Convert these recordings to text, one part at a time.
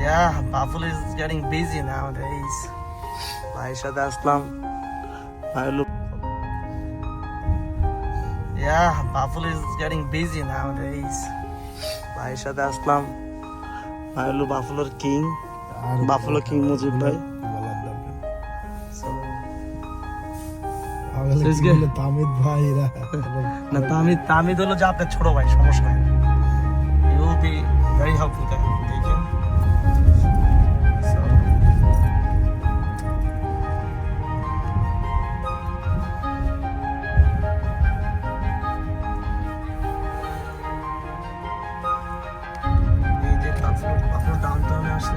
Yeah, Buffalo is getting busy nowadays. ভাইয়ের সাথে আসলাম ভাই হলো Yeah, Buffalo is getting busy nowadays. ভাইয়ের সাথে আসলাম ভাই হলো বাফলোর কিং বাফলো কিং মুজিব ভাই. তামিদ ভাইরা না তামিদ তামিদ হলো যে আপনার ছোট ভাই সমস্যা নাই। You be very helpful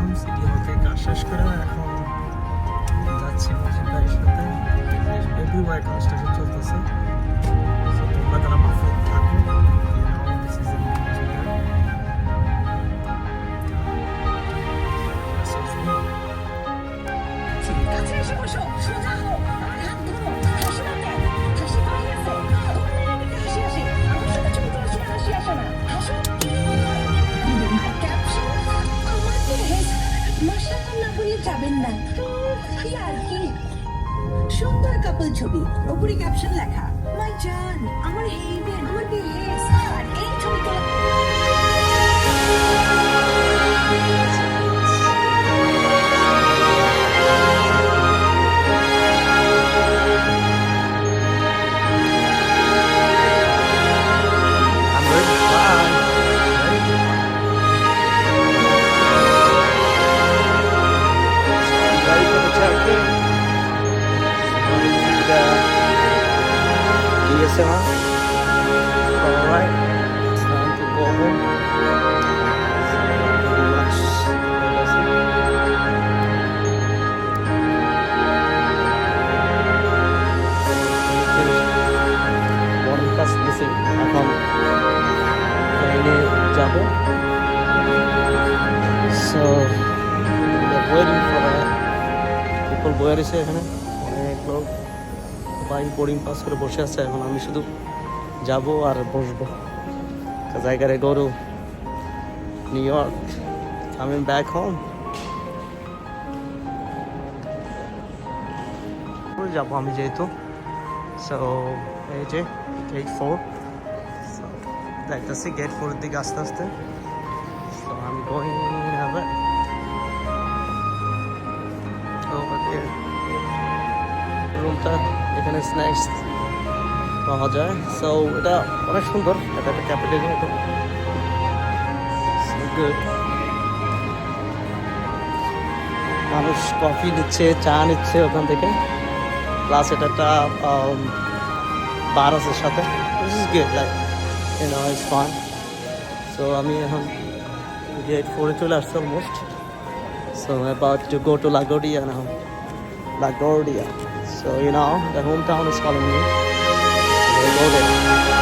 Aslam city hall থেকে কাজ শেষ করে এখন যাচ্ছি মজিদ ভাইয়ের সাথে। এভরিওয়ার কনস্ট্রাকশন চলতেছে। তোমরা তারা বাফলো থাকো you know, না বলে যাবেন না। আর কি? সুন্দর কাপল ছবি উপরে ক্যাপশন লেখা মাই জান আমার Hayden Go home. Relax. Morning class missing. এখন প্লেনে যাব সো ওয়েটিং ফর পিপল বয়ে রয়েছে এখানে অনেক লোক সবাই বোর্ডিং পাস করে বসে আছে, এখন আমি শুধু যাব আর বসবো। জায়গায় গরু New York coming back home যাব আমি যেহেতু। সো এই যে গেট ফোর দেখতেছি গেট ফোরের দিকে আস্তে আস্তে। সো আমি গোয়িং হবে রুমটা এখানে স্ন্যাক্স পাওয়া যায়। সো এটা অনেক সুন্দর। এটা একটা ক্যাপিটাল এটা। মানুষ কফি নিচ্ছে, চা নিচ্ছে ওখান থেকে। প্লাস এটা একটা বার আছে সাথে। Fun. So, আমি এখন গেট ফোরে চলে আসছি almost so about to go to LaGuardia now. LaGuardia. So you know, the hometown is calling me. We'll go there.